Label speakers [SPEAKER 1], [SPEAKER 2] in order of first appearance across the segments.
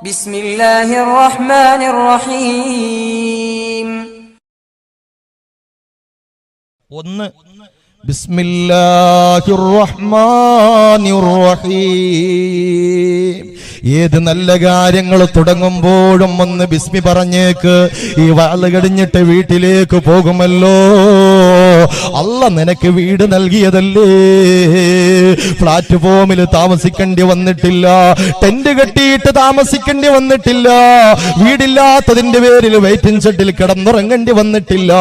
[SPEAKER 1] ബിസ്മില്ലാഹിർ റഹ്മാനിർ റഹീം
[SPEAKER 2] ഒന്ന് ബിസ്മില്ലാഹിർ റഹ്മാനിർ റഹീം ഏത് നല്ല കാര്യങ്ങൾ തുടങ്ങുമ്പോഴും ഒന്ന് ബിസ്മി പറഞ്ഞേക്ക്. ഈ വാൾ കടിഞ്ഞിട്ട് വീട്ടിലേക്ക് പോകുമല്ലോ. അല്ല നിനക്ക് വീട് നൽകിയതല്ലേ? പ്ലാറ്റ്ഫോമിൽ താമസിക്കേണ്ടി വന്നിട്ടില്ല. ടെന്റ് കെട്ടിയിട്ട് താമസിക്കേണ്ടി വന്നിട്ടില്ല. വീടില്ലാത്തതിന്റെ പേരിൽ വെയിറ്റിംഗ് ഷെഡിൽ കിടന്നുറങ്ങേണ്ടി വന്നിട്ടില്ല.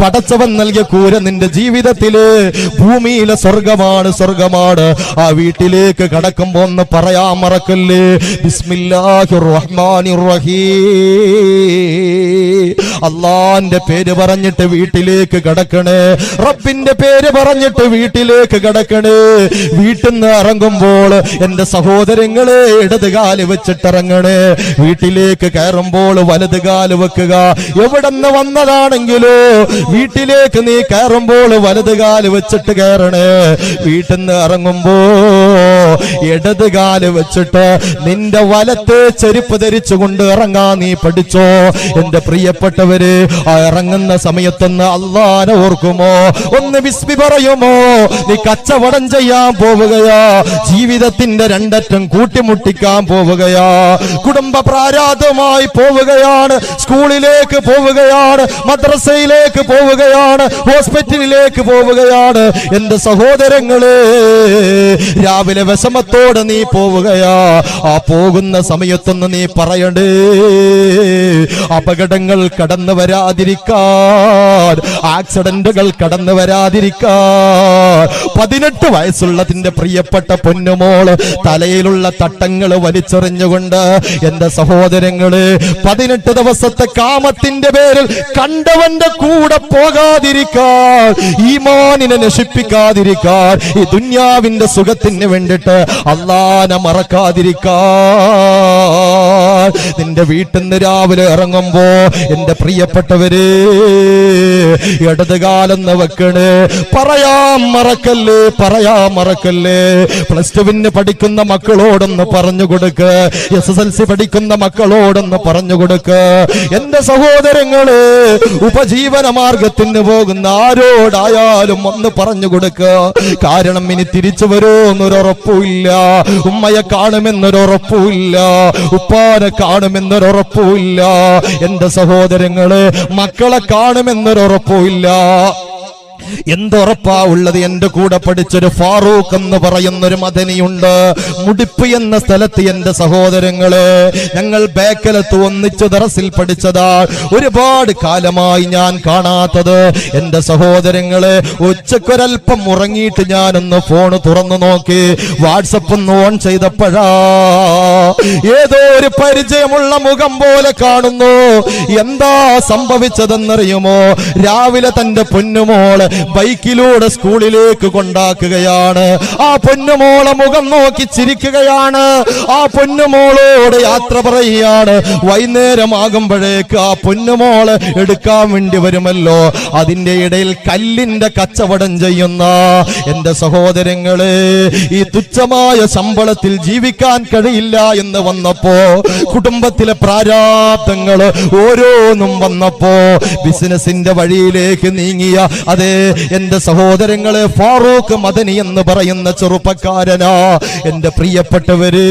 [SPEAKER 2] പടച്ചവൻ നൽകിയ കൂര നിന്റെ ജീവിതത്തിൽ ഭൂമിയിലെ സ്വർഗമാണ് സ്വർഗമാണ് ആ വീട്ടിലേക്ക് കടക്കുമ്പോ ഒന്ന് പറയാൻ മറക്കല്ലേ? ബിസ്മില്ലാഹിർ റഹ്മാനിർ റഹീം അള്ളാന്റെ പേര് പറഞ്ഞിട്ട് വീട്ടിലേക്ക് കടക്കണേ. റബ്ബിന്റെ പേര് പറഞ്ഞിട്ട് വീട്ടിലേക്ക് കിടക്കണേ. വീട്ടിൽ നിന്ന് ഇറങ്ങുമ്പോൾ എന്റെ സഹോദരങ്ങളെ ഇടത് കാൽ വെച്ചിട്ടിറങ്ങണേ. വീട്ടിലേക്ക് കയറുമ്പോൾ വലത് കാൽ വെക്കുക. എവിടെന്ന് വന്നതാണെങ്കിലോ വീട്ടിലേക്ക് നീ കയറുമ്പോൾ വലത് കാൽ വെച്ചിട്ട് കയറണേ. വീട്ടിൽ നിന്ന് ഇറങ്ങുമ്പോ ഇടത് കാൽ വെച്ചിട്ട് നിന്റെ വലത്തെ ചെരുപ്പ് ധരിച്ചുകൊണ്ട് ഇറങ്ങാൻ നീ പഠിച്ചോ. എന്റെ പ്രിയപ്പെട്ടവര് ആ ഇറങ്ങുന്ന സമയത്തൊന്ന് അള്ളാനെ ഓർക്കുമോ? ഒന്ന് വിസ്മി പറയുമോ? നീ കച്ചവടം ചെയ്യാൻ പോവുകയാ. ജീവിതത്തിന്റെ രണ്ടറ്റം കൂട്ടിമുട്ടിക്കാൻ പോവുകയാ. കുടുംബ പ്രാരാധമായി പോവുകയാണ്. സ്കൂളിലേക്ക് പോവുകയാണ്. മദ്രസയിലേക്ക് പോവുകയാണ്. ഹോസ്പിറ്റലിലേക്ക് പോവുകയാണ്. എന്റെ സഹോദരങ്ങളെ രാവിലെ വിഷമത്തോടെ നീ പോവുകയാ. ആ പോകുന്ന സമയത്തൊന്ന് നീ പറയണ്ടേ? അപകടങ്ങൾ കടന്നു വരാതിരിക്കാൻ ആക്സിഡന്റുകൾ കടന്നു വരാതിരിക്കാൻ പതിനെട്ട് വയസ്സുള്ളതിന്റെ പ്രിയപ്പെട്ട പൊന്നുമോൾ തലയിലുള്ള തട്ടങ്ങൾ വലിച്ചെറിഞ്ഞുകൊണ്ട് എന്റെ സഹോദരങ്ങൾ പതിനെട്ട് ദിവസത്തെ കാമത്തിന്റെ പേരിൽ കണ്ടവന്റെ കൂടെ പോകാതിരിക്കാൻ ഈമാനിനെ നശിപ്പിക്കാതിരിക്കാൻ ഈ ദുന്യാവിന്റെ സുഖത്തിന് വേണ്ടിട്ട് അള്ളാനെ മറക്കാതിരിക്കാൻ. നിന്റെ വീട്ടിൽ നിന്ന് രാവിലെ ഇറങ്ങുമ്പോ എന്റെ പ്രിയപ്പെട്ടവര് ഇടതുകാലം കാലെന്ന് വെക്കണ് പറയാൻ മറക്കല്ലേ പറയാൻ മറക്കല്ലേ. പ്ലസ് ടുവിന് പഠിക്കുന്ന മക്കളോടൊന്ന് പറഞ്ഞു കൊടുക്ക്. എസ് എസ് എൽ സി പഠിക്കുന്ന മക്കളോടൊന്ന് പറഞ്ഞു കൊടുക്ക്. എന്റെ സഹോദരങ്ങൾ ഉപജീവന മാർഗത്തിന് പോകുന്ന ആരോടായാലും ഒന്ന് പറഞ്ഞു കൊടുക്ക്. കാരണം ഇനി തിരിച്ചു വരുമെന്നൊരുറപ്പുമില്ല. ഉമ്മയെ കാണുമെന്നൊരുറപ്പുമില്ല. ഉപ്പാനെ കാണുമെന്നൊരുറപ്പുമില്ല. എന്റെ സഹോദരങ്ങൾ മക്കളെ കാണുമെന്നൊരുറപ്പുമില്ല. എന്തുറപ്പാ ഉള്ളത്? എന്റെ കൂടെ പഠിച്ചൊരു ഫാറൂഖ് എന്ന് പറയുന്ന ഒരു മദനിയുണ്ട്. മുടിപ്പ് എന്ന സ്ഥലത്ത് എന്റെ സഹോദരങ്ങൾ ഞങ്ങൾ ബേക്കലത്ത് ഒന്നിച്ച് ദറസിൽ പഠിച്ചതാ. ഒരുപാട് കാലമായി ഞാൻ കാണാത്തത് എന്റെ സഹോദരങ്ങൾ ഉച്ചക്കൊരൽപ്പം ഉറങ്ങിയിട്ട് ഞാനൊന്ന് ഫോണ് തുറന്നു നോക്കി. വാട്സപ്പ് ഒന്ന് ഓൺ ചെയ്തപ്പോഴാ ഏതോ ഒരു പരിചയമുള്ള മുഖം പോലെ കാണുന്നു. എന്താ സംഭവിച്ചതെന്നറിയുമോ? രാവിലെ തന്റെ പൊന്നുമോൾ ബൈക്കിലൂടെ സ്കൂളിലേക്ക് കൊണ്ടാക്കുകയാണ്. ആ പൊന്നുമോളെ മുഖം നോക്കി ചിരിക്കുകയാണ്. ആ പൊന്നുമോളോട് യാത്ര പറയുകയാണ്. വൈകുന്നേരമാകുമ്പോഴേക്ക് ആ പൊന്നുമോൾ എടുക്കാൻ വേണ്ടി വരുമല്ലോ. അതിന്റെ ഇടയിൽ കല്ലിന്റെ കച്ചവടം ചെയ്യുന്ന എന്റെ സഹോദരങ്ങളെ ഈ തുച്ഛമായ ശമ്പളത്തിൽ ജീവിക്കാൻ കഴിയില്ല എന്ന് വന്നപ്പോ കുടുംബത്തിലെ പ്രാരാബ്ദങ്ങൾ ഓരോന്നും വന്നപ്പോ ബിസിനസിന്റെ വഴിയിലേക്ക് നീങ്ങിയ അതെ എന്റെ സഹോദരങ്ങളെ ഫാറൂഖ് മദനി എന്ന് പറയുന്ന ചെറുപ്പക്കാരനാ. എന്റെ പ്രിയപ്പെട്ടവര്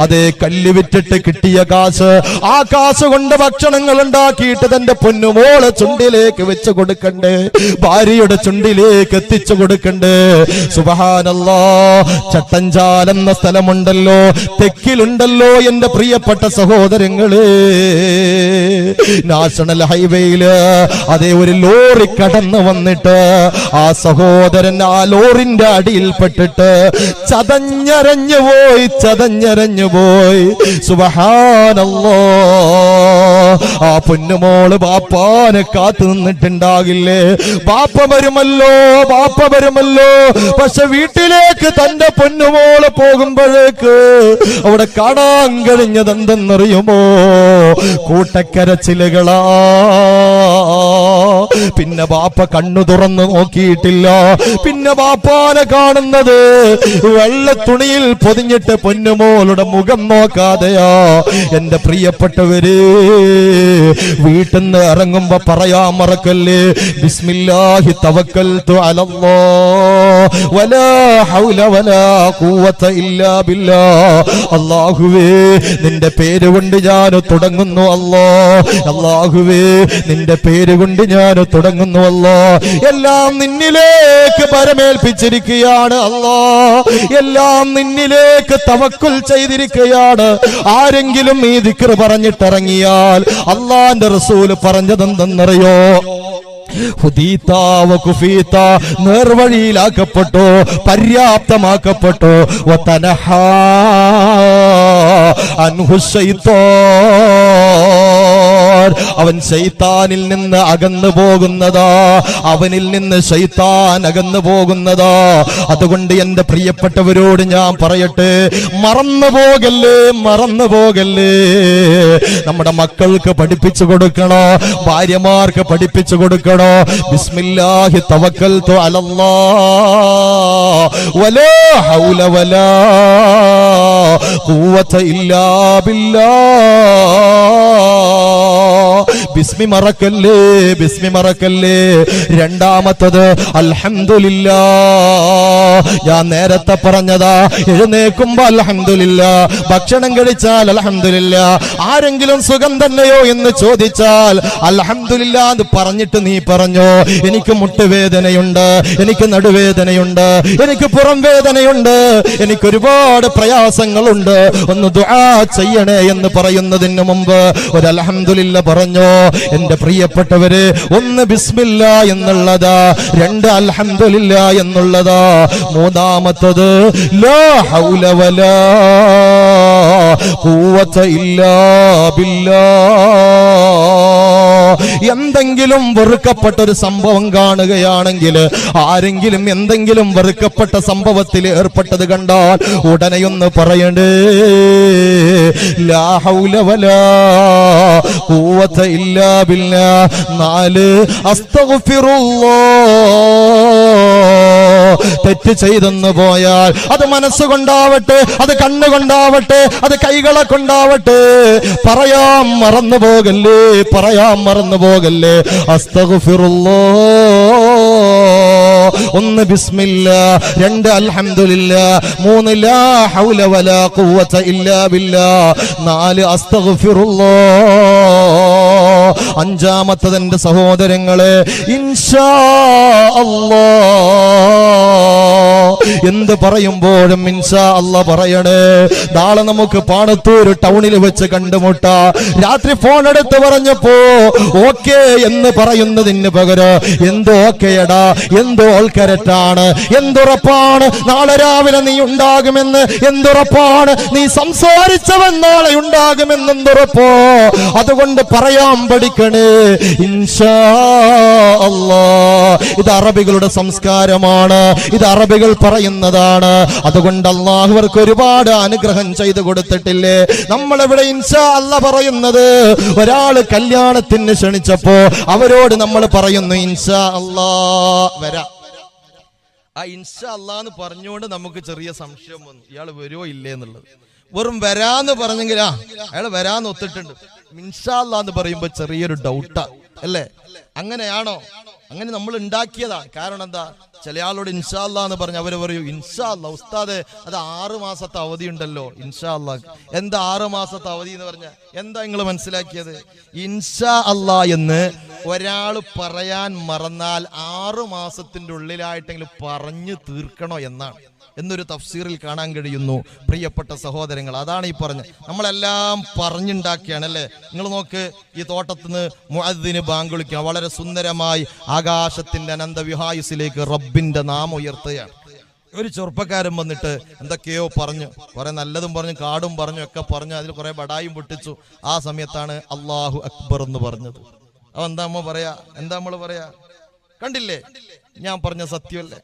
[SPEAKER 2] അതെ കല്ല് വിറ്റിട്ട് കിട്ടിയ കാശ് ആ കാശ് കൊണ്ട് ഭക്ഷണങ്ങൾ ഉണ്ടാക്കിയിട്ട് തന്റെ പൊന്നുമോളെ ചുണ്ടിലേക്ക് വെച്ച് കൊടുക്കണ്ടേ. ഭാര്യയുടെ ചുണ്ടിലേക്ക് എത്തിച്ചു കൊടുക്കണ്ടേ. സുബഹാനല്ലോ ചട്ടഞ്ചാൽ എന്ന സ്ഥലമുണ്ടല്ലോ. തെക്കിലുണ്ടല്ലോ എന്റെ പ്രിയപ്പെട്ട സഹോദരങ്ങളെ. നാഷണൽ ഹൈവേയിൽ അതേ ഒരു ലോറി കടന്നു വന്നിട്ട് ആ സഹോദരൻ ആ ലോറിന്റെ അടിയിൽപ്പെട്ടിട്ട് ചതഞ്ഞരഞ്ഞു പോയി ചതഞ്ഞരഞ്ഞു പോയി. സുബഹാനല്ലോ. ആ പൊന്നുമോൾ ബാപ്പാനെ കാത്തു നിന്നിട്ടുണ്ടാകില്ലേ? ബാപ്പ വരുമല്ലോ ബാപ്പ വരുമല്ലോ. പക്ഷെ വീട്ടിലേക്ക് തന്റെ പൊന്നുമോൾ പോകുമ്പോഴേക്ക് അവിടെ കാണാൻ കഴിഞ്ഞത് എന്തെന്നറിയുമോ കൂട്ടക്കരച്ചിലുകളാ പിന്നെ ബാപ്പ കണ്ണു തുറന്നു നോക്കിയിട്ടില്ല. പിന്നെ ബാപ്പാനെ കാണുന്നത് വെള്ള തുണിയിൽ പൊതിഞ്ഞിട്ട് പൊന്നുമോളുടെ മുഖം നോക്കാതെയാ. എന്റെ പ്രിയപ്പെട്ടവര് വീട്ടിൽ നിന്ന് ഇറങ്ങുമ്പോ പറയാ മറക്കല്ലേ? ബിസ്മില്ലാഹി തവക്കൽ വലാ ഹൗല വലാ ഇല്ലാ അല്ലാഹുവേ നിന്റെ പേര് കൊണ്ട് ഞാൻ തുടങ്ങുന്നു അല്ലോ. അള്ളാഹുവേ നിന്റെ പേര് കൊണ്ട് ഞാൻ തുടങ്ങുന്നു അല്ലോ എല്ലാം നിന്നിലേക്ക് പരമേൽപ്പിച്ചിരിക്കുകയാണ് അല്ലോ. എല്ലാം നിന്നിലേക്ക് തവക്കുൽ ചെയ്തിരിക്കുകയാണ്. ആരെങ്കിലും ഈ ദിക്കർ പറഞ്ഞിട്ടിറങ്ങിയാൽ അള്ളാന്റെ റസൂൽ പറഞ്ഞതെന്തെന്നറിയോ? നേർവഴിയിലാക്കപ്പെട്ടു പര്യാപ്തമാക്കപ്പെട്ടു. വതനഹാ അവൻ ശൈത്താനിൽ നിന്ന് അകന്നു പോകുന്നതാ അവനിൽ നിന്ന് ശൈത്താൻ അകന്നു പോകുന്നതാ അതുകൊണ്ട് എന്റെ പ്രിയപ്പെട്ടവരോട് ഞാൻ പറയട്ടെ മറന്നു പോകല്ലേ മറന്നു പോകല്ലേ നമ്മുടെ മക്കൾക്ക് പഠിപ്പിച്ചു കൊടുക്കണോ ഭാര്യമാർക്ക് പഠിപ്പിച്ചു കൊടുക്കണോ ബിസ്മില്ലാഹി തവക്കൽതു അലല്ലാ വലാ ഹൗല വലാ ഖുവത ഇല്ലാ ബില്ലാ ബിസ്മി മറക്കല്ലേ ബിസ്മി മറക്കല്ലേ. രണ്ടാമത്തത് അൽഹംദുലില്ലാ. ഞാൻ നേരത്തെ പറഞ്ഞതാ എഴുന്നേക്കുമ്പോ അലഹമില്ല ഭക്ഷണം കഴിച്ചാൽ അലഹമില്ല ആരെങ്കിലും സുഖം തന്നെയോ എന്ന് ചോദിച്ചാൽ അലഹമില്ല എന്ന് പറഞ്ഞിട്ട് നീ പറഞ്ഞോ എനിക്ക് മുട്ടുവേദനയുണ്ട് എനിക്ക് നടുവേദനയുണ്ട് എനിക്ക് പുറം വേദനയുണ്ട് എനിക്ക് ഒരുപാട് പ്രയാസങ്ങളുണ്ട് ഒന്ന് ദുആ ചെയ്യണേ എന്ന് പറയുന്നതിന് മുമ്പ് ഒരു അലഹമില്ല പറഞ്ഞോ. എന്റെ പ്രിയപ്പെട്ടവര് ഒന്ന് ബിസ്മില്ല എന്നുള്ളതാ രണ്ട് അലഹമില്ല എന്നുള്ളതാ മൂന്നാമത്തത് ലാ ഹൗല വലാ ഇല്ലാ ബില്ലാ. എന്തെങ്കിലും വെറുക്കപ്പെട്ട ഒരു സംഭവം കാണുകയാണെങ്കിൽ ആരെങ്കിലും എന്തെങ്കിലും വെറുക്കപ്പെട്ട സംഭവത്തിൽ ഏർപ്പെട്ടത് കണ്ടാൽ ഉടനെയൊന്ന് പറയണ്ടേ നാല് അസ്തഗ്ഫിറുല്ലാഹ് തെറ്റ് ചെയ്തെന്ന് പോയാൽ അത് മനസ്സുകൊണ്ടാവട്ടെ അത് കണ്ണുകൊണ്ടാവട്ടെ അത് കൈകളെ കൊണ്ടാവട്ടെ പറയാൻ മറന്നു പോകല്ലേ പറയാൻ മറന്നു പോകല്ലേ അസ്തഗുഫിറുള്ളോ ഒന്ന് ബിസ്മില്ല രണ്ട് അൽഹംദുലില്ല മൂന്ന് ലാ ഹൗല വലാ ഖുവത ഇല്ലാ ബില്ലാ നാല് അസ്തഗ്ഫിറുല്ലാ അഞ്ചാമത്തത് എന്റെ സഹോദരങ്ങളെ. ഇൻഷാ അല്ലാ. എന്ത് പറയുമ്പോഴും ഇൻഷാ അല്ല പറയണേ. നാളെ നമുക്ക് പാണത്തൂർ ടൗണിൽ വെച്ച് കണ്ടുമുട്ട. രാത്രി ഫോൺ എടുത്ത് പറഞ്ഞപ്പോ ഓക്കെ എന്ന് പറയുന്നതിന് പകരം എന്ത് ഓക്കെയടാ? എന്ത് ഓൾക്കരറ്റാണ്? എന്തുറപ്പാണ്? നാളെ രാവിലെ നീ ഉണ്ടാകുമെന്ന് എന്തുറപ്പാണ്? നീ സംസാരിച്ചവൻ നാളെ ഉണ്ടാകുമെന്ന് എന്തുറപ്പോ? അതുകൊണ്ട് പറയാൻ പഠിക്കണേ. ഇൻഷാ അല്ലാ. ഇത് അറബികളുടെ സംസ്കാരമാണ്. ഇത് അറബികൾ പറയുന്നതാണ്. അതുകൊണ്ട് അള്ളാഹുവർക്ക് ഒരുപാട് അനുഗ്രഹം ചെയ്തു കൊടുത്തിട്ടില്ലേ? നമ്മളിവിടെ ഇൻഷാ അല്ല പറയുന്നത്? ഒരാൾ കല്യാണത്തിന് ക്ഷണിച്ചപ്പോ അവരോട് നമ്മൾ പറയുന്നു ഇൻഷാ അല്ലാ വരാ. ആ ഇൻഷാ അല്ലാന്ന് പറഞ്ഞുകൊണ്ട് നമുക്ക് ചെറിയ സംശയം വന്നു. ഇയാൾ വരുമോ ഇല്ലേ എന്നുള്ളത്. വെറും വരാന്ന് പറഞ്ഞെങ്കിൽ ആ അയാൾ വരാന്ന് ഒത്തിട്ടുണ്ട്. ഇൻഷാ അല്ലാന്ന് പറയുമ്പോ ചെറിയൊരു ഡൗട്ടാ അല്ലേ? അങ്ങനെയാണോ? അങ്ങനെ നമ്മൾ ഉണ്ടാക്കിയതാ. കാരണം എന്താ? ചില ആളോട് ഇൻഷാ അല്ലാ എന്ന് പറഞ്ഞ് അവർ പറയൂ ഇൻഷാ ഉസ്താദ് അത് ആറ് മാസത്തെ അവധി ഉണ്ടല്ലോ ഇൻഷാ അല്ലാ എന്താ ആറ് മാസത്തെ അവധി എന്ന് പറഞ്ഞ? എന്താ നിങ്ങൾ മനസ്സിലാക്കിയത്? ഇൻഷാ അല്ലാ എന്ന് ഒരാൾ പറയാൻ മറന്നാൽ ആറു മാസത്തിന്റെ ഉള്ളിലായിട്ടെങ്കിലും പറഞ്ഞു തീർക്കണോ എന്നാണ്. എന്നൊരു തഫ്സീറിൽ കാണാൻ കഴിയുന്നു. പ്രിയപ്പെട്ട സഹോദരങ്ങൾ അതാണ് ഈ പറഞ്ഞത് നമ്മളെല്ലാം പറഞ്ഞുണ്ടാക്കിയാണ് അല്ലേ? നിങ്ങൾ നോക്ക് ഈ തോട്ടത്തിന് മുഅദ്ദിന് ബാങ്ക് വിളിക്കുക. വളരെ സുന്ദരമായി ആകാശത്തിന്റെ അനന്തവിഹായുസിലേക്ക് റബ്ബിന്റെ നാമം ഉയർത്തുകയാണ്. ഒരു ചെറുപ്പക്കാരൻ വന്നിട്ട് എന്തൊക്കെയോ പറഞ്ഞു. കുറെ നല്ലതും പറഞ്ഞു കാടും പറഞ്ഞു ഒക്കെ പറഞ്ഞു. അതിൽ കുറെ ബടായും പൊട്ടിച്ചു. ആ സമയത്താണ് അള്ളാഹു അക്ബർ എന്ന് പറഞ്ഞത്. അവ എന്താ അമ്മ പറയാ? എന്താ നമ്മൾ പറയാ? കണ്ടില്ലേ? ഞാൻ പറഞ്ഞ സത്യമല്ലേ?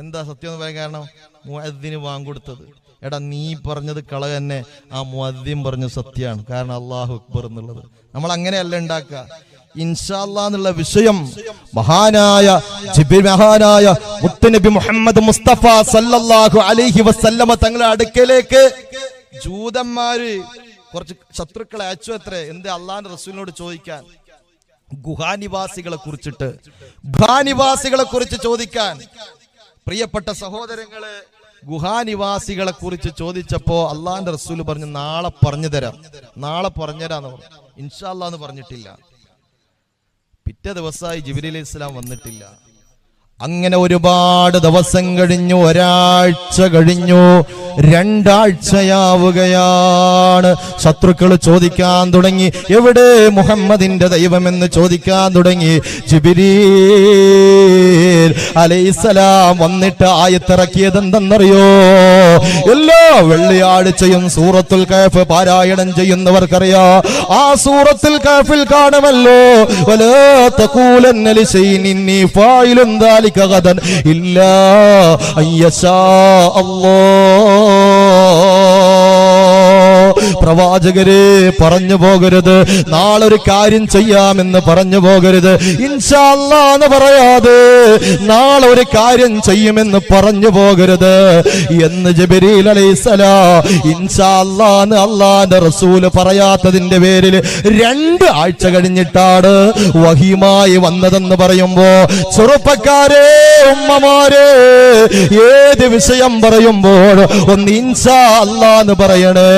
[SPEAKER 2] എന്താ സത്യം എന്ന് പറയാൻ കാരണം? മുഅദ്ദിന് വാങ്ങൊടുത്തത് എടാ നീ പറഞ്ഞത് കള തന്നെ. ആ മുഅദ്ദിം പറഞ്ഞ സത്യമാണ്. കാരണം അള്ളാഹു അക്ബർ എന്നുള്ളത്. നമ്മൾ അങ്ങനെയല്ല ഉണ്ടാക്കുക. ഇൻഷാല്ലാന്നുള്ള വിഷയം മഹാനായ മഹാനായ മുത്തനബി മുഹമ്മദ് മുസ്തഫ സല്ലല്ലാഹു അലൈഹി വസല്ലമ തങ്ങളുടെ അടുക്കലേക്ക് ജൂതന്മാര് കുറച്ച് ശത്രുക്കളെ അയച്ചു അത്രേ എന്ത് അള്ളാന്റെ റസൂലിനോട് ചോദിക്കാൻ. ഗുഹാനിവാസികളെ കുറിച്ചിട്ട്. ഗുഹാനിവാസികളെ കുറിച്ച് ചോദിക്കാൻ. പ്രിയപ്പെട്ട സഹോദരങ്ങൾ ഗുഹാനിവാസികളെ കുറിച്ച് ചോദിച്ചപ്പോ അള്ളാന്റെ റസൂൽ പറഞ്ഞു നാളെ പറഞ്ഞു തരാം. നാളെ പറഞ്ഞുതരാന്ന് പറഞ്ഞു. ഇൻഷാല്ലാന്ന് പറഞ്ഞിട്ടില്ല. പിറ്റേ ദിവസമായി ജിബിലി അലൈഹി ഇസ്ലാം വന്നിട്ടില്ല. അങ്ങനെ ഒരുപാട് ദിവസം കഴിഞ്ഞു ഒരാഴ്ച കഴിഞ്ഞു രണ്ടാഴ്ചയാവുകയാണ്. ശത്രുക്കൾ ചോദിക്കാൻ തുടങ്ങി. എവിടെ മുഹമ്മദിന്റെ ദൈവമെന്ന് ചോദിക്കാൻ തുടങ്ങി. ജിബിരി അലൈസലാം വന്നിട്ട് ആയത്തിറക്കിയത് എന്തെന്നറിയോ എല്ലാ വെള്ളിയാഴ്ചയും സൂറത്തുൽ കാഫ് പാരായണം ചെയ്യുന്നവർക്കറിയാ. ആ സൂറത്തുൽ കാഫിൽ കാണുമല്ലോ. വലാ തഖൂലന്ന ലിശൈഇൻ ഇന്നി غدا إلا أن അയ്യശാ അല്ലാഹ് പ്രവാചകരെ പറഞ്ഞു പോകരുത്. ഒരു കാര്യം ചെയ്യാമെന്ന് പറഞ്ഞു പോകരുത്. ഇൻഷാല്ലാന്ന് പറയാതെ നാളെ ഒരു കാര്യം ചെയ്യുമെന്ന് പറഞ്ഞു പോകരുത്. എന്ന് ജബരീൽ അലൈസലാ ഇൻഷാല്ലാന്ന് അള്ളാന്റെ റസൂൽ പറയാത്തതിന്റെ പേരിൽ രണ്ട് ആഴ്ച കഴിഞ്ഞിട്ടാണ് വഹിമായി വന്നതെന്ന് പറയുമ്പോ ചെറുപ്പക്കാരെ ഉമ്മമാരെ ഏത് വിഷയം പറയുമ്പോൾ ഒന്ന് ഇൻഷാ അല്ലാന്ന് പറയണേ.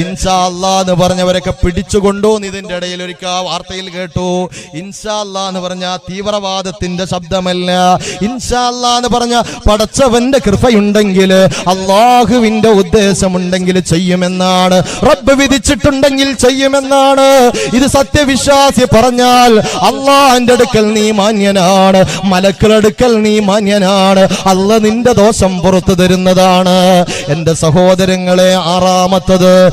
[SPEAKER 2] ഇൻഷാ അല്ലാ എന്ന് പറഞ്ഞവരൊക്കെ പിടിച്ചുകൊണ്ടോന്ന് ഇതിന്റെ ഇടയിൽ ഒരിക്കൽ വാർത്തയിൽ കേട്ടു. ഇൻഷാ അല്ലാ എന്ന് പറഞ്ഞ തീവ്രവാദത്തിന്റെ ശബ്ദമല്ല. ഇൻഷാ അല്ലാ എന്ന് പറഞ്ഞ പടച്ചവന്റെ കൃപയുണ്ടെങ്കിൽ അള്ളാഹുവിന്റെ ഉദ്ദേശമുണ്ടെങ്കിൽ ചെയ്യുമെന്നാണ്. റബ്ബ് വിധിച്ചിട്ടുണ്ടെങ്കിൽ ചെയ്യുമെന്നാണ്. ഇത് സത്യവിശ്വാസി പറഞ്ഞാൽ അള്ളാഹിന്റെ അടുക്കൽ നീ മാന്യനാണ്. മലക്കളടുക്കൽ നീ മാന്യനാണ്. അല്ല നിന്റെ ദോഷം പുറത്തു തരുന്നതാണ്. എന്റെ സഹോദരങ്ങളെ ആറാമത്തത്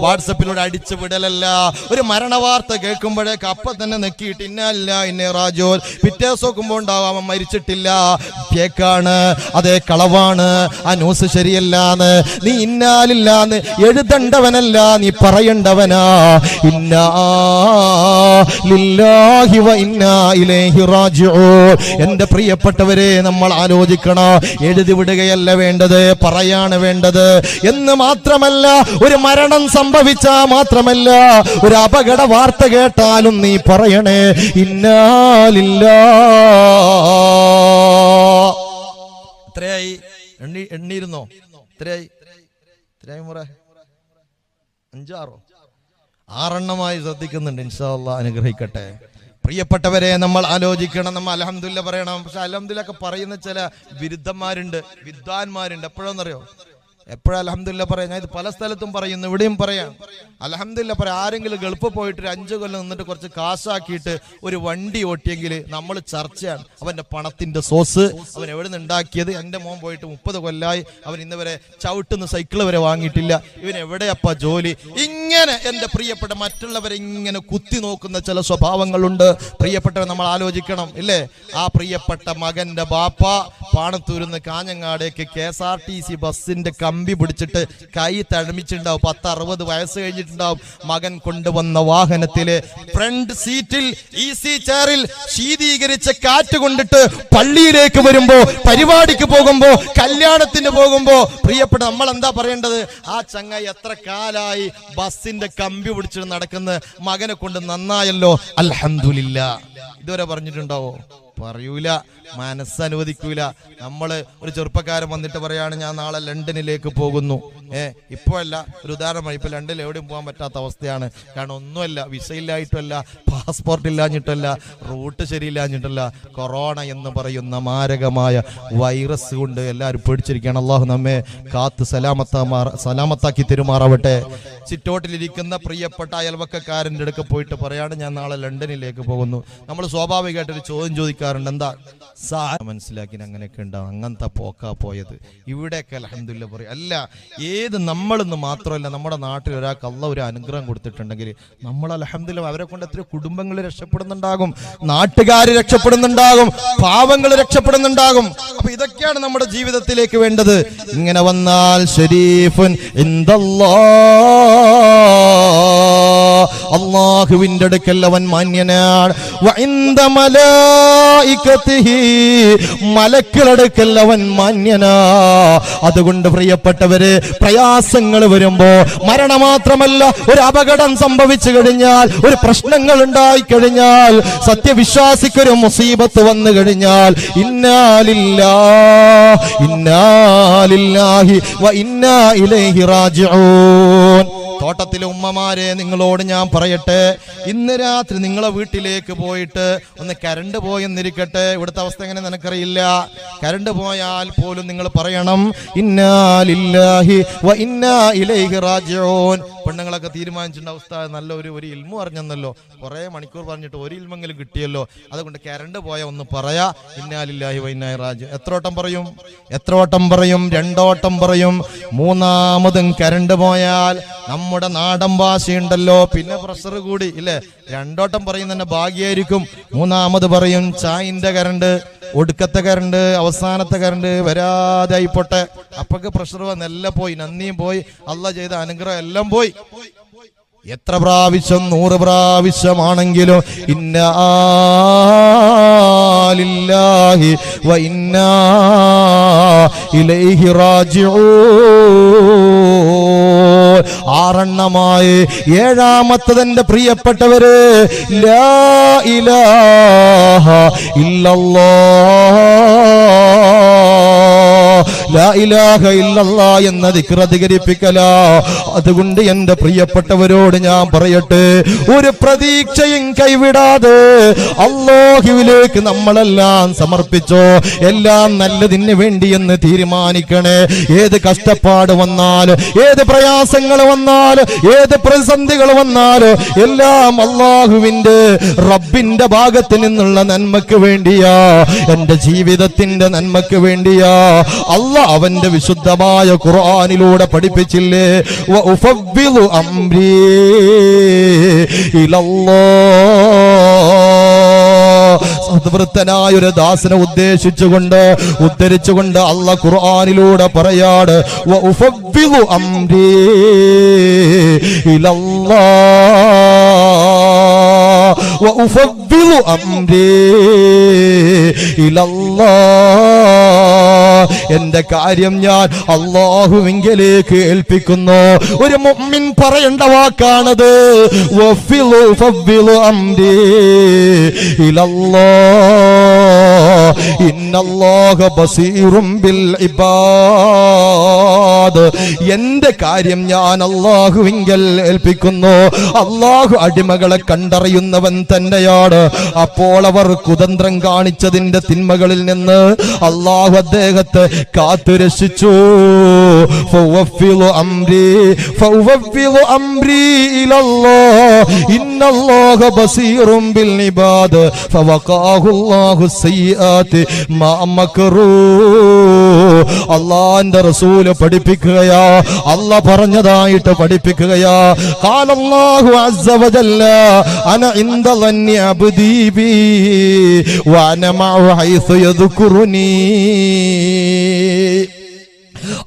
[SPEAKER 2] വാട്സപ്പിലൂടെ അടിച്ചു വിടലല്ല. ഒരു മരണവാർത്ത കേൾക്കുമ്പോഴേക്ക് അപ്പൊ തന്നെ നെക്കിയിട്ട് ഇന്നല്ല ഇന്നെ റാജോൽ. പിറ്റേ നോക്കുമ്പോൾ ഉണ്ടാവും അവൻ മരിച്ചിട്ടില്ല. ഫേക്കാണ് അതേ കളവാണ്. ആ ന്യൂസ് ശരിയല്ലാന്ന്. നീ ഇന്നാലില്ലാന്ന് എഴുതണ്ടവനല്ല നീ പറയണ്ടവനാ. ഇന്നാ ലില്ലാഹി വ പ്രിയപ്പെട്ടവരെ നമ്മൾ ആലോചിക്കണം. എഴുതി വിടുകയല്ല വേണ്ടത് പറയാണ് വേണ്ടത്. എന്ന് മാത്രമല്ല ഒരു മരണം സംഭവിച്ചാ മാത്രമല്ല. ഒരു അപകട വാർത്ത കേട്ടാലും നീ പറയണേ ഇന്നാലില്ല. ഇത്രയായി എണ്ണി എണ്ണിയിരുന്നോ? ഇത്രയായി എത്രയായി മുറ? അഞ്ചാറോ? ആറെണ്ണമായി ശ്രദ്ധിക്കുന്നുണ്ട് ഇൻഷാല്ല അനുഗ്രഹിക്കട്ടെ. പ്രിയപ്പെട്ടവരെ നമ്മൾ ആലോചിക്കണം നമ്മൾ അലഹമുല്ല പറയണം. പക്ഷെ അലഹമില്ലൊക്കെ പറയുന്ന ചില വിരുദ്ധന്മാരുണ്ട് വിദ്വാൻമാരുണ്ട്. എപ്പോഴെന്നറിയോ? എപ്പോഴും അലഹമില്ല പറയാം? ഞാൻ ഇത് പല സ്ഥലത്തും പറയുന്നു ഇവിടെയും പറയാം. അലഹമില്ല പറയാം ആരെങ്കിലും ഗൾഫ് പോയിട്ട് ഒരു അഞ്ചു കൊല്ലം നിന്നിട്ട് കുറച്ച് കാശാക്കിയിട്ട് ഒരു വണ്ടി ഓട്ടിയെങ്കിൽ നമ്മൾ ചർച്ചയാണ്. അവന്റെ പണത്തിന്റെ സോസ് അവൻ എവിടെ നിന്ന് ഉണ്ടാക്കിയത്? എന്റെ മോൻ പോയിട്ട് മുപ്പത് കൊല്ലായി. അവൻ ഇന്ന് വരെ ചവിട്ടുന്ന സൈക്കിൾ വരെ വാങ്ങിയിട്ടില്ല. ഇവൻ എവിടെയപ്പ ജോലി? ഇങ്ങനെ എന്റെ പ്രിയപ്പെട്ട മറ്റുള്ളവരെ ഇങ്ങനെ കുത്തി നോക്കുന്ന ചില സ്വഭാവങ്ങളുണ്ട്. പ്രിയപ്പെട്ടവർ നമ്മൾ ആലോചിക്കണം ഇല്ലേ? ആ പ്രിയപ്പെട്ട മകന്റെ ബാപ്പ പാണത്തൂരിന്ന് കാഞ്ഞങ്ങാടേക്ക് K S R T C ബസ്സിന്റെ കമ്പി പിടിച്ചിട്ട് കൈ തഴമിച്ചിട്ടുണ്ടാവും. പത്ത് അറുപത് വയസ്സ് കഴിഞ്ഞിട്ടുണ്ടാവും. മകൻ കൊണ്ടുവന്ന വാഹനത്തിൽ ഫ്രണ്ട് സീറ്റിൽ ഈസി ചെയറിൽ ശീതീകരിച്ച കാറ്റ് കൊണ്ടിട്ട് പള്ളിയിലേക്ക് വരുമ്പോ പരിപാടിക്ക് പോകുമ്പോ കല്യാണത്തിന് പോകുമ്പോ പ്രിയപ്പെട്ട നമ്മൾ എന്താ പറയേണ്ടത്? ആ ചങ്ങ എത്ര കാലായി ബസ്സിന്റെ കമ്പി പിടിച്ചിട്ട് നടക്കുന്ന? മകനെ കൊണ്ട് നന്നായല്ലോ. അൽഹംദുലില്ല. ഇതുവരെ പറഞ്ഞിട്ടുണ്ടാവോ? പറയൂല മനസ്സനുവദിക്കൂല. നമ്മൾ ഒരു ചെറുപ്പക്കാരൻ വന്നിട്ട് പറയാണ് ഞാൻ നാളെ ലണ്ടനിലേക്ക് പോകുന്നു. ഏ ഇപ്പോഴല്ല ഒരു ഉദാഹരണമായി ഇപ്പൊ ലണ്ടനിൽ എവിടെയും പോകാൻ പറ്റാത്ത അവസ്ഥയാണ്. കാരണം ഒന്നുമല്ല വിസ ഇല്ലായിട്ടല്ല പാസ്പോർട്ട് ഇല്ലാഞ്ഞിട്ടല്ല റൂട്ട് ശരിയില്ലാഞ്ഞിട്ടല്ല കൊറോണ എന്ന് പറയുന്ന മാരകമായ വൈറസ് കൊണ്ട് എല്ലാവരും പേടിച്ചിരിക്കുകയാണ്. അള്ളാഹു നമ്മെ കാത്ത് സലാമത്ത സലാമത്താക്കി തെരുമാറാവട്ടെ. സിറ്റോട്ടിലിരിക്കുന്ന പ്രിയപ്പെട്ട അയൽവക്കക്കാരന്റെ അടുക്ക പോയിട്ട് പറയാണ് ഞാൻ നാളെ ലണ്ടനിലേക്ക് പോകുന്നു. നമ്മൾ സ്വാഭാവികമായിട്ട് ഒരു ചോദ്യം ചോദിക്കാറുണ്ട് എന്താ? സാ മനസ്സിലാക്കി അങ്ങനെയൊക്കെ ഉണ്ടാവും. അങ്ങനത്തെ പോക്കാ പോയത്. ഇവിടെയൊക്കെ അലഹമില്ല പറയും. അല്ല ഏത് നമ്മളെന്ന് മാത്രമല്ല നമ്മുടെ നാട്ടിൽ ഒരാൾക്ക് അല്ല ഒരു അനുഗ്രഹം കൊടുത്തിട്ടുണ്ടെങ്കിൽ നമ്മൾ അലഹമില്ല അവരെ കൊണ്ട് എത്ര കുടുംബങ്ങൾ രക്ഷപ്പെടുന്നുണ്ടാകും നാട്ടുകാർ രക്ഷപ്പെടുന്നുണ്ടാകും പാവങ്ങൾ രക്ഷപ്പെടുന്നുണ്ടാകും. അപ്പൊ ഇതൊക്കെയാണ് നമ്മുടെ ജീവിതത്തിലേക്ക് വേണ്ടത്. ഇങ്ങനെ വന്നാൽ ഷരീഫുൻ ഇന്ദല്ലാ അള്ളാഹുവിന്റെ അടുക്കൽ അവൻ മാന്യനാണ്. മലക്കളടുക്കൽ അവൻ മാന്യനാ. അതുകൊണ്ട് പ്രിയപ്പെട്ടവര് പ്രയാസങ്ങൾ വരുമ്പോ മരണം മാത്രമല്ല ഒരു അപകടം സംഭവിച്ചു കഴിഞ്ഞാൽ ഒരു പ്രശ്നങ്ങൾ ഉണ്ടായി കഴിഞ്ഞാൽ സത്യവിശ്വാസിക്കൊരു മുസീബത്ത് വന്നു കഴിഞ്ഞാൽ ഇന്നാലില്ല ഇന്നാലില്ലാഹി ഇന്നാ ഇലൈഹി റാജിഊൻ. തോട്ടത്തിലെ ഉമ്മമാരെ നിങ്ങളോട് ഞാൻ പറയട്ടെ. ഇന്ന് രാത്രി നിങ്ങളെ വീട്ടിലേക്ക് പോയിട്ട് ഒന്ന് കരണ്ട് പോയെന്നിരിക്കട്ടെ. ഇവിടുത്തെ അവസ്ഥ എങ്ങനെ നിനക്കറിയില്ല? കരണ്ട് പോയാൽ പോലും നിങ്ങൾ പറയണം ഇന്നാലില്ലാഹി വ ഇന്നാ ഇലൈഹി റാജിഊൻ. പെണ്ണുങ്ങളൊക്കെ തീരുമാനിച്ചിട്ടുണ്ട് അവസ്ഥ നല്ല ഒരു ഒരു ഇൽമു അറിഞ്ഞെന്നല്ലോ. കുറേ മണിക്കൂർ പറഞ്ഞിട്ട് ഒരു ഇൽമെങ്കിലും കിട്ടിയല്ലോ. അതുകൊണ്ട് കരണ്ട് പോയ ഒന്ന് പറയാ ഇന്നാലില്ലാഹി വൈനായി രാജ് എത്ര വട്ടം പറയും? എത്ര വട്ടം പറയും? രണ്ടോട്ടം പറയും. മൂന്നാമതും കരണ്ട് പോയാൽ നമ്മുടെ നാടൻ ഭാഷയുണ്ടല്ലോ. പിന്നെ പ്രഷർ കൂടി ഇല്ലേ? രണ്ടോട്ടം പറയും തന്നെ ഭാഗ്യായിരിക്കും. മൂന്നാമത് പറയും ചായന്റെ കരണ്ട് ഒടുക്കത്തെ കരണ്ട് അവസാനത്തെ കരണ്ട് വരാതെ ആയിപ്പോട്ടെ അപ്പൊക്കെ പ്രഷർ വന്ന് എല്ലാം പോയി നന്ദിയും പോയി. അല്ല ചെയ്ത അനുഗ്രഹം എല്ലാം പോയി. എത്ര പ്രാവശ്യം നൂറ് പ്രാവശ്യമാണെങ്കിലും ഇന്നാലില്ലാഹി വ ഇന്നാ ഇലൈഹി റാജിഊൻ. ആറെണ്ണമായി ഇല്ലല്ലാഹ് ലാ ഇലാഹ ഇല്ലല്ലാ എന്ന ദിക്ർ അധികരിപ്പിക്കല. അതുകൊണ്ട് എന്റെ പ്രിയപ്പെട്ടവരോട് ഞാൻ പറയട്ടെ ഒരു പ്രതീക്ഷയും കൈവിടാതെ അള്ളാഹുവിലേക്ക് നമ്മളെല്ലാം സമർപ്പിച്ചോ എല്ലാം നല്ലതിന് വേണ്ടി എന്ന് തീരുമാനിക്കണേ. ഏത് കഷ്ടപ്പാട് വന്നാലും ഏത് പ്രയാസങ്ങൾ വന്നാലും ഏത് പ്രതിസന്ധികൾ വന്നാലും എല്ലാം അള്ളാഹുവിന്റെ റബ്ബിന്റെ ഭാഗത്ത് നിന്നുള്ള നന്മക്ക് വേണ്ടിയാ. എന്റെ ജീവിതത്തിന്റെ നന്മക്ക് വേണ്ടിയാ. അല്ല അവന്റെ വിശുദ്ധമായ ഖുർആാനിലൂടെ പഠിപ്പിച്ചില്ലേ? അംരീ സദ്വൃത്തനായ ഒരു ദാസനെ ഉദ്ദേശിച്ചുകൊണ്ട് ഉദ്ധരിച്ചുകൊണ്ട് അല്ല ഖുർആാനിലൂടെ പറയാട് ഇലല്ലാ. വ أمري അംരീ الله എന്റെ കാര്യം ഞാൻ അള്ളാഹുവിങ്കിലേക്ക് ഏൽപ്പിക്കുന്നു. ഒരു മുഅ്മിൻ പറയേണ്ട വാക്കാണത് ഇലല്ലോ ബസീറും ബിൽ ഇബാദ്. എന്റെ കാര്യം ഞാൻ അള്ളാഹുവിങ്കൽ ഏൽപ്പിക്കുന്നു. അള്ളാഹു അടിമകളെ കണ്ടറിയുന്നവൻ തന്നെയാണ്. അപ്പോൾ അവർ കുതന്ത്രം കാണിച്ചതിന്റെ തിന്മകളിൽ നിന്ന് അള്ളാഹു അദ്ദേഹത്തെ കാത്തുരക്ഷിച്ചു. ഇന്നല്ലാഹ ബസീറും ബിൽ ഇബാദ്. ഫവഖാഹുല്ലാഹു അള്ളാന്റെ റസൂൽ പഠിപ്പിക്കുകയാ. അല്ല പറഞ്ഞതായിട്ട് പഠിപ്പിക്കുകയാ. കാലല്ലാഹു അസ്സവജല്ല അന ഇന്ദലന്നി അബ്ദീബി. വനമ ഹൈസു യദ്കുറുനീ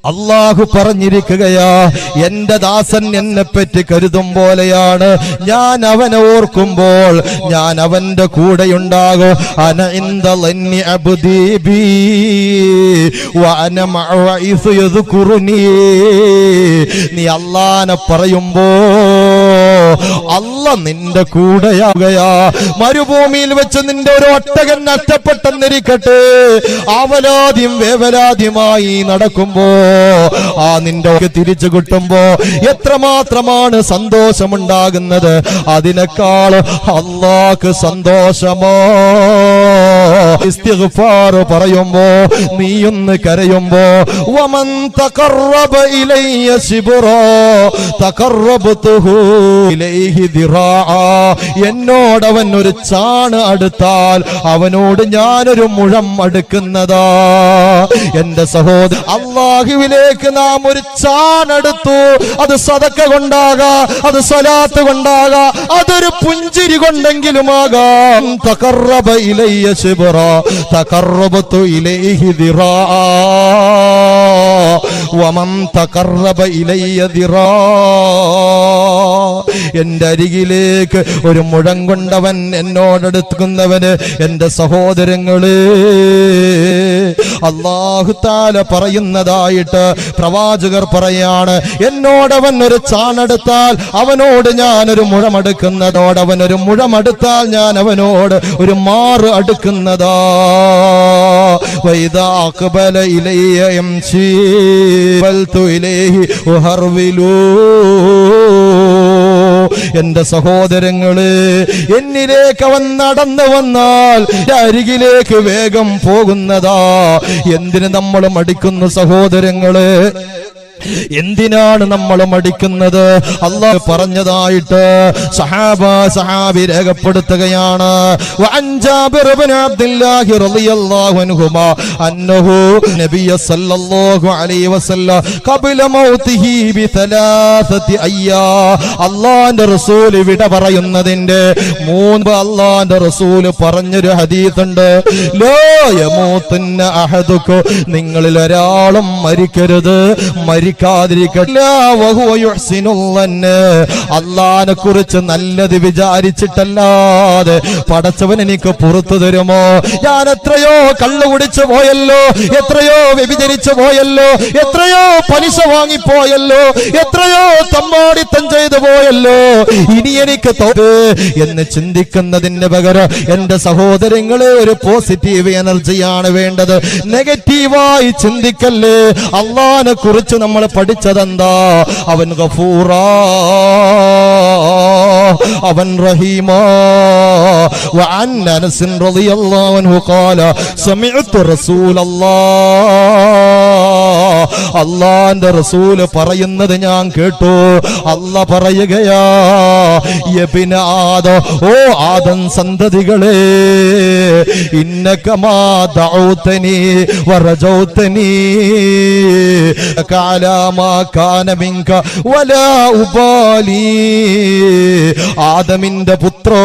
[SPEAKER 2] അള്ളാഹു പറഞ്ഞിരിക്കുകയാ എന്റെ ദാസൻ എന്നെ പറ്റി കരുതും പോലെയാണ്. ഞാൻ അവനെ ഓർക്കുമ്പോൾ ഞാൻ അവന്റെ കൂടെയുണ്ടാകും. അന നീ അള്ളാനെ പറയുമ്പോ അല്ല നിന്റെ കൂടെയാകുകയാ മരുഭൂമിയിൽ വെച്ച് നിന്റെ ഒരു ഒട്ടകൻ നഷ്ടപ്പെട്ടെന്നിരിക്കട്ടെ. അവലാദ്യം വേവലാദ്യമായി നടക്കുമ്പോ ആ നിന്റെ തിരിച്ചു കിട്ടുമ്പോ എത്രമാത്രമാണ് സന്തോഷമുണ്ടാകുന്നത്? അതിനേക്കാൾ അള്ളാക്ക് സന്തോഷമോ? ഇസ്തിഗ്ഫാർ പറയുമ്പോ ഒന്ന് കരയുമ്പോ വമൻ തഖറബ ഇലയ്യ ശിബ്റാ തഖറബതുഹു ഇലൈഹി ഇലൈഹി എന്നോട് അവൻ ഒരു ചാണ് അടുത്താൽ അവനോട് ഞാനൊരു മുഴം അടുക്കുന്നതാ. എന്റെ സഹോദര അള്ളാഹുവിലേക്ക് നാം ഒരു ചാണെടുത്തു. അത് സതക്ക കൊണ്ടാകാ അത് സ്വലാത്ത് കൊണ്ടാകാ അതൊരു പുഞ്ചിരി കൊണ്ടെങ്കിലുമാകാം. തകറബ ഇലയ്യ ശിബറ تقربت ഇലൈഹി ذراعا. വമൻ تقرب إلي ذراعا. എന്റെ അരികിലേക്ക് ഒരു മുഴം കൊണ്ടവൻ എന്നോടടുക്കുന്നവന് എന്റെ സഹോദരങ്ങൾ. അള്ളാഹു താല പറയുന്നതായിട്ട് പ്രവാചകർ പറയാണ്. എന്നോടവൻ ഒരു ചാണെടുത്താൽ അവനോട് ഞാനൊരു മുഴമെടുക്കുന്നതോട് ഒരു മുഴമെടുത്താൽ ഞാൻ അവനോട് ഒരു മാറ് അടുക്കുന്നതാ. വൈദാ അക്ബല ഇലയ്യ യംശി ബൽതു ഇലൈഹി ഉഹർവിലൂ എന്റെ സഹോദരങ്ങൾ എന്നിലേക്ക് അവൻ നടന്നു വന്നാൽ അരികിലേക്ക് വേഗം പോകുന്നതാ. എന്തിന് നമ്മൾ മടിക്കുന്നു സഹോദരങ്ങൾ? എന്തിനാണ് നമ്മൾ മടിക്കുന്നത്? അള്ളാഹ് പറഞ്ഞതായിട്ട് സഹാബ സഹാബി രേഖപ്പെടുത്തുകയാണ്. അയ്യാ. റസൂൽ വിട പറയുന്നതിന്റെ മൂന്ന് അള്ളാന്റെ റസൂൽ പറഞ്ഞൊരു ഹദീസ് ഉണ്ട് ലോ യമൂത്തുന്ന അഹദുക്കു നിങ്ങളിൽ ഒരാളും മരിക്കരുത്. മരിക്കാതിരിക്കട്ടെ അള്ളാനെ കുറിച്ച് നല്ലത് വിചാരിച്ചിട്ടല്ലാതെ പടച്ചവൻ എനിക്ക് പുറത്തു തരുമോ? ഞാൻ എത്രയോ കള്ളു കുടിച്ചു പോയല്ലോ എത്രയോ വ്യഭിചരിച്ചു പോയല്ലോ എത്രയോ പലിശ വാങ്ങിപ്പോയല്ലോ എത്രയോ തമ്മാടിത്തം ചെയ്തു പോയല്ലോ. ഇനി എനിക്ക് എന്ന് ചിന്തിക്കുന്നതിന് പകരം എന്റെ സഹോദരങ്ങളെ ഒരു പോസിറ്റീവ് എനർജിയാണ് വേണ്ടത്. നെഗറ്റീവായി ചിന്തിക്കല്ലേ? അള്ളാനെ കുറിച്ച് നമ്മൾ പഠിച്ചതെന്താ അവൻ ഗഫൂറാ അവൻ റഹീമാ وعن انس رضي الله عنه قال سمعت رسول الله അള്ളാന്റെ റസൂൽ പറയുന്നത് ഞാൻ കേട്ടു. അല്ല പറയുകയാ യബിന ഓ ആദൻ സന്തതികളെ ഇന്നകമാ ദഊതനി വറജൗതനി കാലാമാ കാന മിൻക വലാ ഉബാലി. ആദമിന്റെ പുത്രോ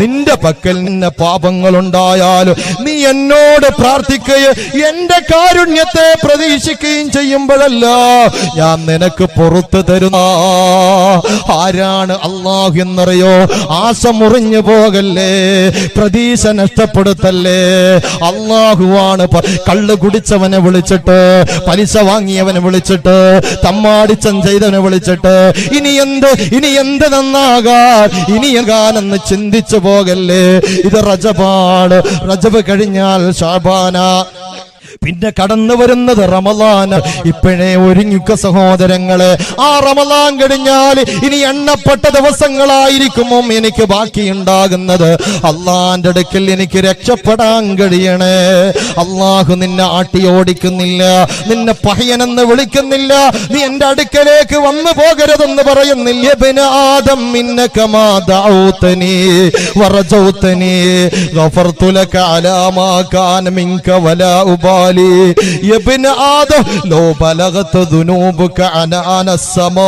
[SPEAKER 2] നിന്റെ പക്കൽ പാപങ്ങൾ പാപങ്ങളുണ്ടായാലും നീ എന്നോട് പ്രാർത്ഥിക്കുകയും എന്റെ കാരുണ്യത്തെ പ്രതീക്ഷിക്കുകയും ചെയ്യുമ്പോഴല്ല ഞാൻ നിനക്ക് പുറത്തു തരുന്ന. ആരാണ് അള്ളാഹു എന്നറിയോ? ആശ മുറിഞ്ഞു പോകല്ലേ? പ്രതീക്ഷ നഷ്ടപ്പെടുത്തല്ലേ? അള്ളാഹുവാണ് കള്ള് കുടിച്ചവനെ വിളിച്ചിട്ട് പലിശ വാങ്ങിയവനെ വിളിച്ചിട്ട് തമ്മാടിച്ചം ചെയ്തവനെ വിളിച്ചിട്ട് ഇനി എന്ത് ഇനി എന്ത് നന്നാകാൻ ഇനി എങ്ങാനെന്ന് ചിന്തിച്ചു പോകല്ലേ? ഇത് റജബാണ്. റജബ് കഴിഞ്ഞാൽ ഷാബാന. പിന്നെ കടന്നു വരുന്നത് റമലാന് ഇപ്പോഴേ ഒരുങ്ങിക്ക സഹോദരങ്ങളെ. ആ റമലാൻ കഴിഞ്ഞാൽ ഇനി എണ്ണപ്പെട്ട ദിവസങ്ങളായിരിക്കുമോ എനിക്ക് ബാക്കിയുണ്ടാകുന്നത്? അള്ളാന്റെ അടുക്കൽ എനിക്ക് രക്ഷപ്പെടാൻ കഴിയണേ. അള്ളാഹു നിന്നെ ആട്ടി ഓടിക്കുന്നില്ല നിന്നെ പഹയനെന്ന് വിളിക്കുന്നില്ല നീ എന്റെ അടുക്കലേക്ക് വന്നു പോകരുതെന്ന് പറയുന്നില്ല. ആദം വലാ لي يا ابن آدم لو بلغت ذنوبك عنان السماء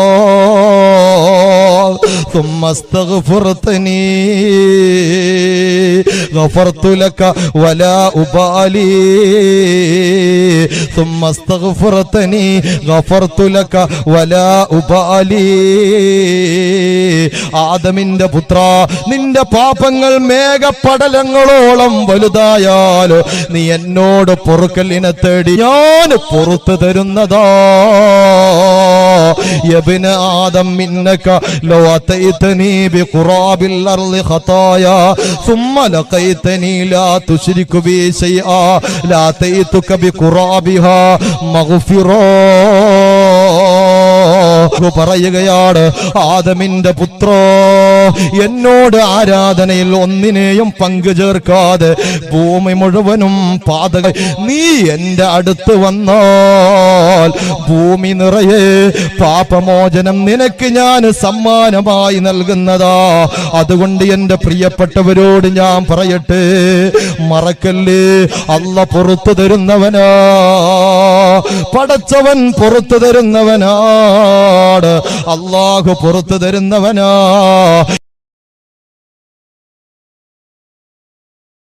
[SPEAKER 2] ثم استغفرتني غفرت لك ولا أبالي ثم استغفرتني غفرت لك ولا أبالي ആദമിന്റെ പുത്ര നിന്റെ പാപങ്ങൾ മേഘപടലങ്ങളോളം വലുതായാലോ നീ എന്നോട് പൊറുക്കലിനെ തേടി ഞാൻ പുറത്തു തരുന്നതാ യബ്ന ആദം മിന്നക ലോ അതൈതനി ബിഖുറാബിൽ അർളി ഖതായ ثم لقيتني لا تشرك بي شيئا لا أتيتك بقرابها مغفرا പറയുകയാണ് ആദമിന്റെ പുത്രോ എന്നോട് ആരാധനയിൽ ഒന്നിനെയും പങ്കു ചേർക്കാതെ ഭൂമി മുഴുവനും പാതക നീ എന്റെ അടുത്ത് വന്നാൽ ഭൂമി നിറയെ പാപമോചനം നിനക്ക് ഞാൻ സമ്മാനമായി നൽകുന്നതാ. അതുകൊണ്ട് എന്റെ പ്രിയപ്പെട്ടവരോട് ഞാൻ പറയട്ടെ മറക്കല്ലേ? അല്ല പുറത്തു തരുന്നവനാ പടച്ചവൻ പുറത്തു തരുന്നവനാണ് അള്ളാഹു പുറത്തു തരുന്നവനാ